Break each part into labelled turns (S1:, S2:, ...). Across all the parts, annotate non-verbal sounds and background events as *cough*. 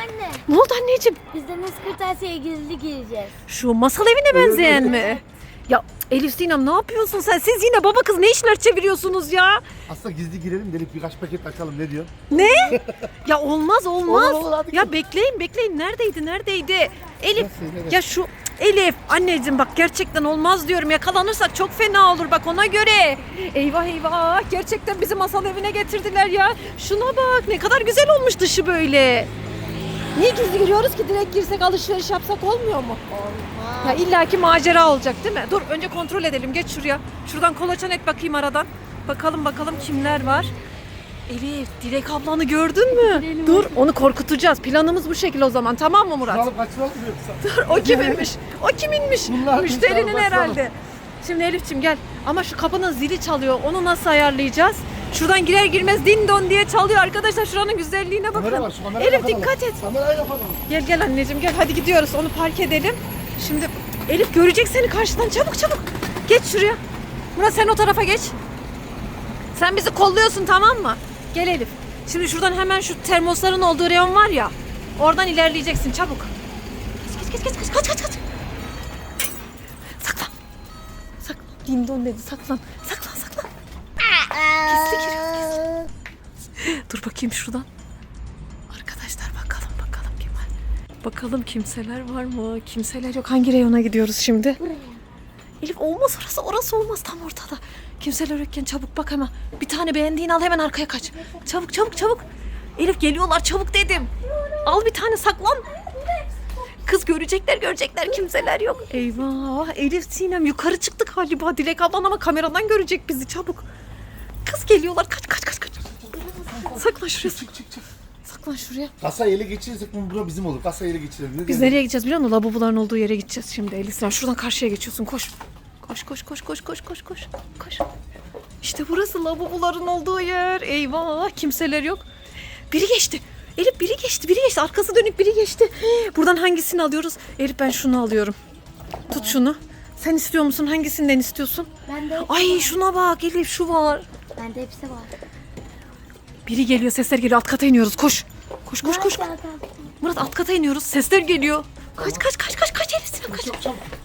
S1: Anne,
S2: Ne oldu anneciğim?
S1: biz de nasıl kırtasiyeye gizli gireceğiz?
S2: Şu masal evine benzeyen mi? Ya Elif Sinem ne yapıyorsun sen? Siz yine baba kız ne işler çeviriyorsunuz ya?
S3: Aslında gizli girelim dedik birkaç paket açalım ne diyor?
S2: Ne? ya olmaz olmaz.
S3: Olur, olur, hadi
S2: ya
S3: kız.
S2: bekleyin bekleyin. Neredeydi neredeydi? Elif
S3: Nasıl, nerede?
S2: ya şu Elif anneciğim bak gerçekten olmaz diyorum. Yakalanırsak çok fena olur bak ona göre. Eyvah eyvah gerçekten bizi masal evine getirdiler ya. Şuna bak ne kadar güzel olmuş dışı böyle. Niye gizli giriyoruz ki direkt girsek alışveriş yapsak olmuyor mu?
S1: Olmaz.
S2: Ya illaki macera olacak değil mi? Dur önce kontrol edelim. Geç şuraya. Şuradan kolaçan et bakayım aradan. Bakalım bakalım kimler var. Elif, Dilek ablanı gördün mü?
S1: Gidelim
S2: Dur, onu korkutacağız. Planımız bu şekilde o zaman. Tamam mı Murat?
S3: Alıp kaçıralım yoksa?
S2: Dur, o kiminmiş? *laughs* O kiminmiş?
S3: Bunlar
S2: Müşterinin herhalde. Şimdi Elif'ciğim gel. Ama şu kapının zili çalıyor. Onu nasıl ayarlayacağız? Şuradan girer girmez din don diye çalıyor arkadaşlar. Şuranın güzelliğine
S3: Kamera
S2: bakın.
S3: var şu kameraya
S2: Elif
S3: bakalım.
S2: dikkat et. Gel gel anneciğim gel hadi gidiyoruz onu park edelim. Şimdi Elif görecek seni karşıdan çabuk çabuk. Geç şuraya. Murat sen o tarafa geç. Sen bizi kolluyorsun tamam mı? Gel Elif. Şimdi şuradan hemen şu termosların olduğu reyon var ya. Oradan ilerleyeceksin çabuk. Geç geç geç geç kaç kaç kaç. Saklan. Saklan. Dindon dedi saklan. Saklan Dur bakayım şuradan. Arkadaşlar bakalım bakalım kim var. Bakalım kimseler var mı? Kimseler yok. Hangi reyona gidiyoruz şimdi? Elif olmaz orası. Orası olmaz tam ortada. Kimseler yokken çabuk bak hemen. Bir tane beğendiğini al hemen arkaya kaç. Çabuk çabuk çabuk. Elif geliyorlar çabuk dedim. Al bir tane saklan. Kız görecekler görecekler kimseler yok. Eyvah Elif Sinem yukarı çıktık galiba. Dilek ablan ama kameradan görecek bizi çabuk. Kız geliyorlar kaç kaç kaç. Saklan şuraya
S3: Çık çık çık.
S2: saklan şuraya.
S3: Kasa ele geçirirsek bu bura bizim olur. Kasa ele geçirelim. Ne
S2: Biz nereye gideceğiz biliyor musun? Lavaboların olduğu yere gideceğiz şimdi Elif Sinem. Şuradan karşıya geçiyorsun koş. Koş koş koş koş koş koş koş. Koş. İşte burası lavaboların olduğu yer. Eyvah kimseler yok. Biri geçti. Elif biri geçti biri geçti. Arkası dönük biri geçti. Buradan hangisini alıyoruz? Elif ben şunu alıyorum. Tut şunu. Sen istiyor musun? Hangisinden istiyorsun?
S1: Bende hepsi
S2: Ay
S1: var.
S2: şuna bak Elif şu var.
S1: Bende hepsi var.
S2: Biri geliyor sesler geliyor alt kata iniyoruz koş. Koş koş koş. Murat alt kata iniyoruz sesler geliyor. Kaç kaç kaç kaç kaç Elif Sinem kaç.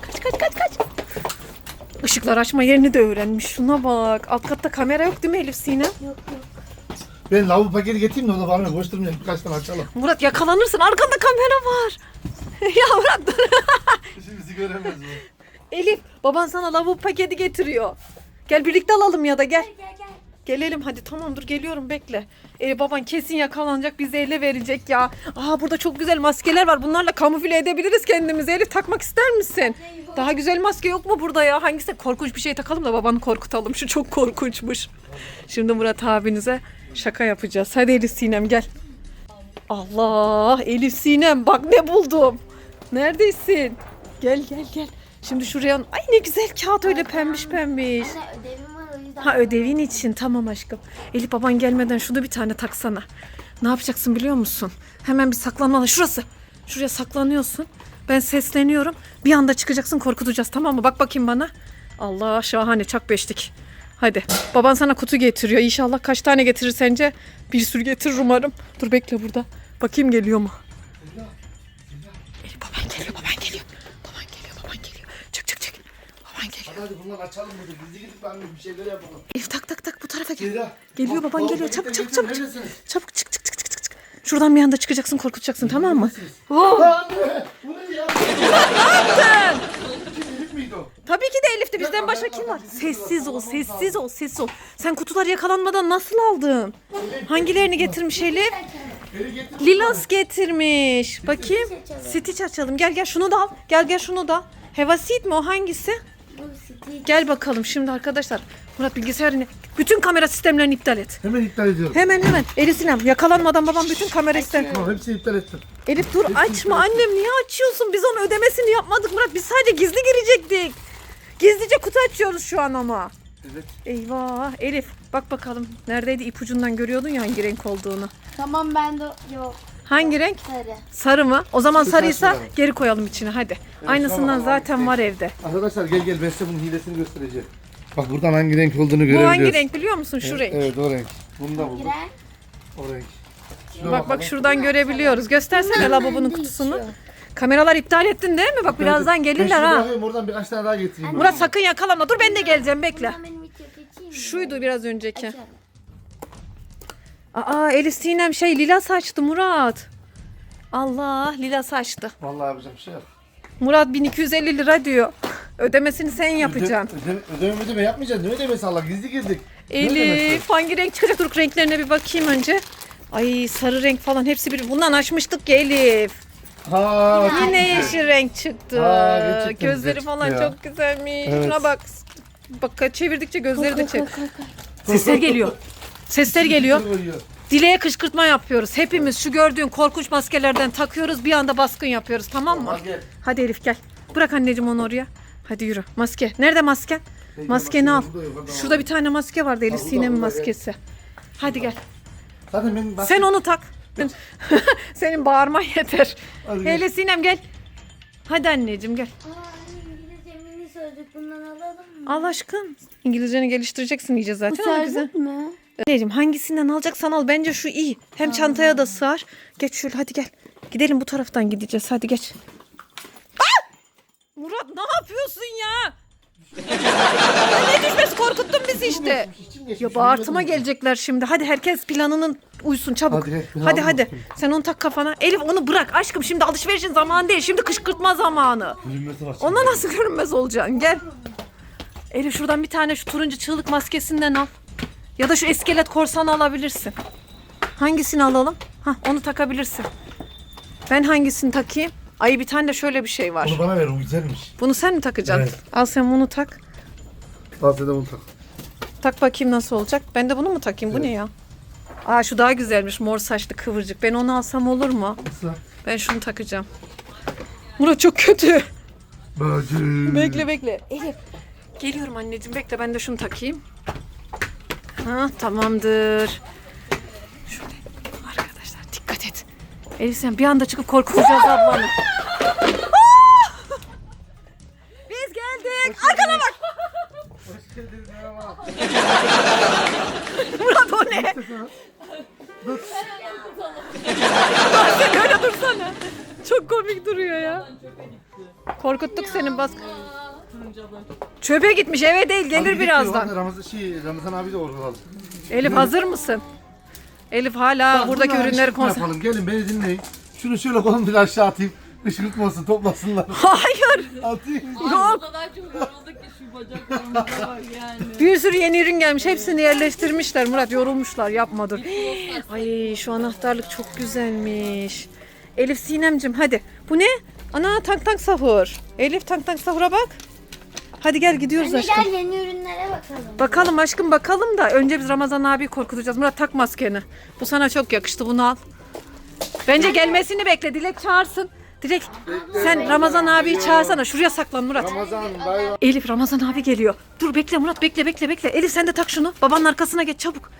S2: Kaç kaç kaç kaç. Işıklar açma yerini de öğrenmiş. Şuna bak. Alt katta kamera yok değil mi Elif Sinem?
S1: Yok yok.
S3: Ben lavabo paketi getireyim de mı? Koşturmayalım. Birkaç tane açalım.
S2: Murat yakalanırsın. Arkanda kamera var. *laughs* ya Murat dur.
S3: Şimdi bizi göremez bu.
S2: Elif baban sana lavabo paketi getiriyor. Gel birlikte alalım ya da gel.
S1: Gel gel.
S2: Gelelim hadi tamam dur geliyorum bekle. Elif baban kesin yakalanacak bizi ele verecek ya. Aa burada çok güzel maskeler var. Bunlarla kamufle edebiliriz kendimizi. Elif takmak ister misin? Daha güzel maske yok mu burada ya? Hangisi korkunç bir şey takalım da babanı korkutalım. Şu çok korkunçmuş. Şimdi Murat abinize şaka yapacağız. Hadi Elif Sinem gel. Allah Elif Sinem bak ne buldum. Neredesin? Gel gel gel. Şimdi şuraya ay ne güzel kağıt öyle pembiş pembiş.
S1: Anne yüzden.
S2: Ha ödevin için tamam aşkım. Elif baban gelmeden şunu bir tane taksana. Ne yapacaksın biliyor musun? Hemen bir saklanmalı. Şurası. Şuraya saklanıyorsun. Ben sesleniyorum. Bir anda çıkacaksın korkutacağız tamam mı? Bak bakayım bana. Allah şahane çak beşlik. Hadi. Baban sana kutu getiriyor. İnşallah kaç tane getirir sence? Bir sürü getirir umarım. Dur bekle burada. Bakayım geliyor mu?
S3: Hadi hadi bunları açalım burada. Gizli gidip ben bir şeyler yapalım.
S2: Elif tak tak tak bu tarafa gel.
S3: Zehra,
S2: Geliyor baban geliyor. Çabuk çabuk çabuk.
S3: neredesiniz?
S2: çabuk çık çık çık çık çık. Şuradan bir anda çıkacaksın korkutacaksın tamam mı?
S3: Anne! Bu ne ya? Kim Elif miydi o?
S2: Tabii ki de Elif'ti bizden başka kim var? Sessiz ol sessiz ol sessiz ol. Sen kutular yakalanmadan nasıl aldın? Hangilerini getirmiş Elif?
S3: Beni getir.
S2: Lilas getirmiş. Bakayım.
S1: Stitch açalım.
S2: Stitch açalım. Gel gel şunu da al. Gel gel şunu da al. Hevasit mi o hangisi? Gel bakalım şimdi arkadaşlar. Murat bilgisayarını bütün kamera sistemlerini iptal et.
S3: Hemen iptal ediyorum.
S2: Hemen hemen. Elif Sinem yakalanmadan babam bütün kamera sistem.
S3: Tamam hepsini iptal ettim.
S2: Elif dur açma annem niye açıyorsun? Biz onun ödemesini yapmadık Murat. Biz sadece gizli girecektik. Gizlice kutu açıyoruz şu an ama.
S3: Evet.
S2: Eyvah Elif bak bakalım neredeydi ipucundan görüyordun ya hangi renk olduğunu.
S1: Tamam bende yok.
S2: Hangi renk?
S1: Sarı.
S2: Sarı mı? O zaman
S3: Şu
S2: sarıysa
S3: sarı.
S2: geri koyalım içine hadi. Aynısından
S3: tamam,
S2: zaten
S3: tamam.
S2: var evde.
S3: Arkadaşlar gel gel ben size bunun hilesini göstereceğim. Bak buradan hangi renk olduğunu
S2: Bu
S3: görebiliyoruz.
S2: hangi renk biliyor musun? Şu
S3: Evet,
S2: renk.
S3: Evet o renk. Bunu da buldum.
S1: Giren.
S3: O renk. Şuna
S2: Bak bak
S3: bakalım.
S2: şuradan görebiliyoruz. Göstersene lavabonun kutusunu. Kameralar iptal ettin değil mi? Bak birazdan gelirler ha.
S3: Oradan birkaç tane daha getireyim.
S2: Murat sakın yakalama. Dur ben de geleceğim bekle.
S1: Buradan benim mi?
S2: Şuydu biraz önceki.
S1: Açarım.
S2: Aa Elif Sinem şey lila saçtı Murat. Allah lila saçtı.
S3: Vallahi bir şey yok.
S2: Murat 1250 lira diyor. Ödemesini sen yapacaksın.
S3: Öde, ödeme, ödeme, ödeme yapmayacaksın. Ne ödemesi Allah gizli ödemesi?
S2: Elif hangi renk çıkacak? Dur renklerine bir bakayım önce. Ay sarı renk falan hepsi bir. Bundan açmıştık ya Elif.
S3: Ha, çok
S2: Yine
S3: güzel.
S2: yeşil renk çıktı.
S3: Aa, gerçekten
S2: Gözleri falan
S3: çıktı ya.
S2: çok güzelmiş.
S3: Evet.
S2: Şuna bak. Bak çevirdikçe gözleri de çek. Sesler geliyor. *laughs* Sesler geliyor. Dileğe kışkırtma yapıyoruz. Hepimiz şu gördüğün korkunç maskelerden takıyoruz. Bir anda baskın yapıyoruz tamam mı?
S3: Gel.
S2: Hadi Elif gel. Bırak anneciğim onu oraya. Hadi yürü. Maske. Nerede masken? Maskeni al. Şurada bir tane maske vardı Elif Sinem'in maskesi. Hadi gel.
S3: Zaten benim bak.
S2: Sen onu tak. *laughs* Senin bağırman yeter. Hele Sinem gel. Hadi anneciğim gel.
S1: Bundan alalım mı?
S2: Allah aşkın. İngilizceni geliştireceksin iyice zaten güzel.
S1: Sözlük mü?
S2: Anneciğim hangisinden alacaksan al. Bence şu iyi. Hem çantaya da sığar. Geç şöyle hadi gel. Gidelim bu taraftan gideceğiz. Hadi geç. Ah! Murat ne yapıyorsun ya? Ne düşmesi korkuttun bizi işte. Ya bağırtıma gelecekler şimdi. Hadi herkes planının uysun çabuk.
S3: Hadi
S2: hadi hadi. Sen onu tak kafana. Elif onu bırak aşkım. Şimdi alışverişin zamanı değil. Şimdi kışkırtma zamanı.
S3: Gülmesi var.
S2: Ona nasıl görünmez olacaksın? Gel. Elif şuradan bir tane şu turuncu çığlık maskesinden al. Ya da şu iskelet korsanı alabilirsin. Hangisini alalım? Hah onu takabilirsin. Ben hangisini takayım? Ay bir tane de şöyle bir şey var.
S3: Onu bana ver o güzelmiş.
S2: Bunu sen mi takacaksın?
S3: Evet.
S2: Al sen bunu tak.
S3: Al sen de bunu tak.
S2: Tak bakayım nasıl olacak. Ben de bunu mu takayım? Bu ne ya? Aa şu daha güzelmiş. Mor saçlı kıvırcık. Ben onu alsam olur mu?
S3: Nasıl?
S2: Ben şunu takacağım. Murat çok kötü.
S3: Bacım.
S2: Bekle bekle. Elif. Geliyorum anneciğim. Bekle ben de şunu takayım. Ha tamamdır. Şöyle arkadaşlar dikkat et. Elif sen bir anda çıkıp korkutacağız ablanı. Biz geldik. Arkana bak.
S3: Hoş geldin, merhaba. *laughs*
S2: Murat o ne? Bak sen öyle dursana. Çok komik duruyor ya. Korkuttuk senin bask. Çöpe gitmiş eve değil gelir
S3: Hadi
S2: birazdan.
S3: Ramazan, şey, Ramazan abi de orada.
S2: Elif hazır mısın? Elif hala buradaki
S3: Bunlar
S2: ürünleri
S3: kışkırtma
S2: konser...
S3: yapalım. Gelin beni dinleyin. Şunu şöyle koyun bir aşağı atayım. Kışkırtmasın toplasınlar. *laughs*
S2: Hayır.
S3: Atayım.
S2: Yok.
S4: O kadar çok yorulduk ki şu bacaklarımıza bak yani.
S2: Bir sürü yeni ürün gelmiş. Hepsini yerleştirmişler. Murat yorulmuşlar. Yapma dur. Ay şu anahtarlık çok güzelmiş. Elif Sinemcim hadi. Bu ne? Ana tank tank sahur. Elif tank tank sahura bak. Hadi gel gidiyoruz
S1: Anne
S2: aşkım.
S1: gel yeni ürünlere bakalım.
S2: Bakalım aşkım bakalım da önce biz Ramazan abi korkutacağız. Murat tak maskeni. Bu sana çok yakıştı bunu al. Bence gelmesini bekle. Dilek çağırsın. Dilek sen Ramazan abiyi çağırsana. Şuraya saklan Murat.
S3: Ramazan bay bay.
S2: Elif Ramazan abi geliyor. Dur bekle Murat bekle bekle bekle. Elif sen de tak şunu. Babanın arkasına geç çabuk.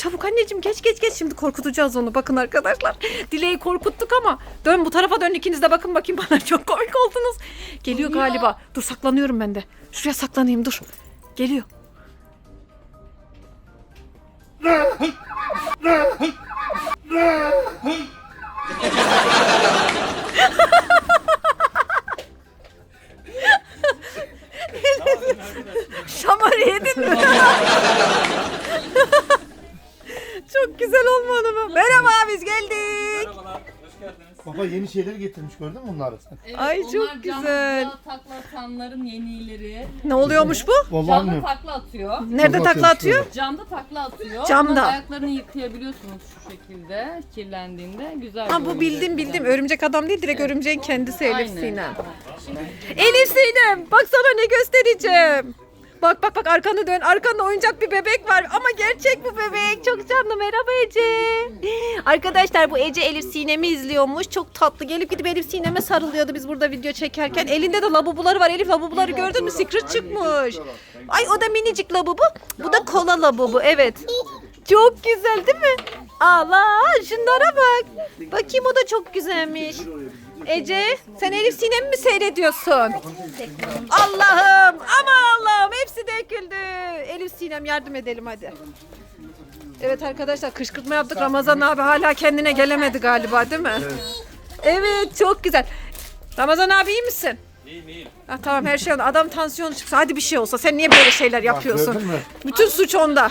S2: Çabuk anneciğim geç geç geç. Şimdi korkutacağız onu. Bakın arkadaşlar. Dileği korkuttuk ama. Dön bu tarafa dön ikiniz de bakın bakayım bana. *laughs* Çok komik oldunuz. Geliyor galiba. Dur saklanıyorum ben de. Şuraya saklanayım dur. Geliyor. *laughs*
S3: Baba yeni şeyler getirmiş gördün mü bunları sen?
S4: Evet,
S2: Ay,
S4: onlar
S2: çok
S4: camda
S2: güzel.
S4: takla atanların yenileri.
S2: Ne oluyormuş bu?
S3: Vallahi
S4: Camda
S3: bilmiyorum.
S4: takla atıyor.
S2: Nerede
S3: Çok
S2: takla atıyor?
S4: Camda takla atıyor.
S2: Camda.
S4: Ama ayaklarını yıkayabiliyorsunuz şu şekilde kirlendiğinde. Güzel.
S2: Ha bu bildim bildim. Örümcek adam değil direkt örümceğin kendisi Elif. Sinem. Elif Sinem bak sana ne göstereceğim. Bak bak bak arkanı dön. Arkanda oyuncak bir bebek var ama gerçek bu bebek. Çok canlı. Merhaba Ece. Arkadaşlar bu Ece Elif Sinem'i izliyormuş. Çok tatlı. Gelip gidip Elif Sinem'e sarılıyordu biz burada video çekerken. Elinde de labubuları var. Elif labubuları gördün mü? Secret çıkmış. Ay o da minicik labubu. Bu da kola labubu. Evet. Çok güzel değil mi? Allah şunlara bak. Bakayım o da çok güzelmiş. Ece sen Elif Sinem'i mi seyrediyorsun? Allah'ım ama Allah'ım hepsi döküldü. Elif Sinem yardım edelim hadi. Evet arkadaşlar kışkırtma yaptık. Ramazan abi hala kendine gelemedi galiba değil mi? Evet, çok güzel. Ramazan abi iyi misin?
S5: İyiyim iyiyim.
S2: Ha, tamam her şey Adam tansiyonu çıksa hadi bir şey olsa sen niye böyle şeyler yapıyorsun? Bütün suç onda.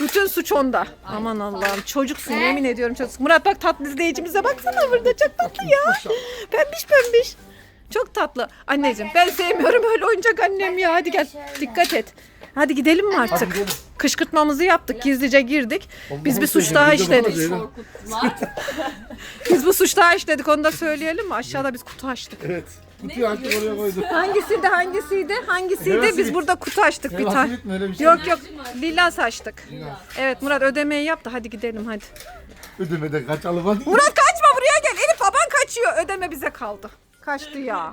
S2: Bütün suç onda. Aman Allah'ım çocuksun yemin ediyorum çocuksun. Murat bak tatlı izleyicimize baksana burada çok tatlı ya. Pembiş pembiş. Çok tatlı. Anneciğim ben sevmiyorum öyle oyuncak annem ya. Hadi gel dikkat et. Hadi gidelim mi artık?
S3: gidelim.
S2: Kışkırtmamızı yaptık gizlice girdik. Biz bir suç daha işledik.
S4: Korkutma.
S2: Biz bu suç daha işledik onu da söyleyelim mi? Aşağıda biz kutu açtık.
S3: Evet. Kutuyu açtık oraya koyduk.
S2: Hangisiydi hangisiydi? Hangisiydi? Biz burada kutu açtık bir tane.
S3: Öyle bir şey
S2: Yok yok lila açtık. Evet Murat ödemeyi yaptı. Hadi gidelim hadi.
S3: Ödemede kaçalım hadi.
S2: Murat kaçma buraya gel. Elif baban kaçıyor. Ödeme bize kaldı. Kaçtı ya.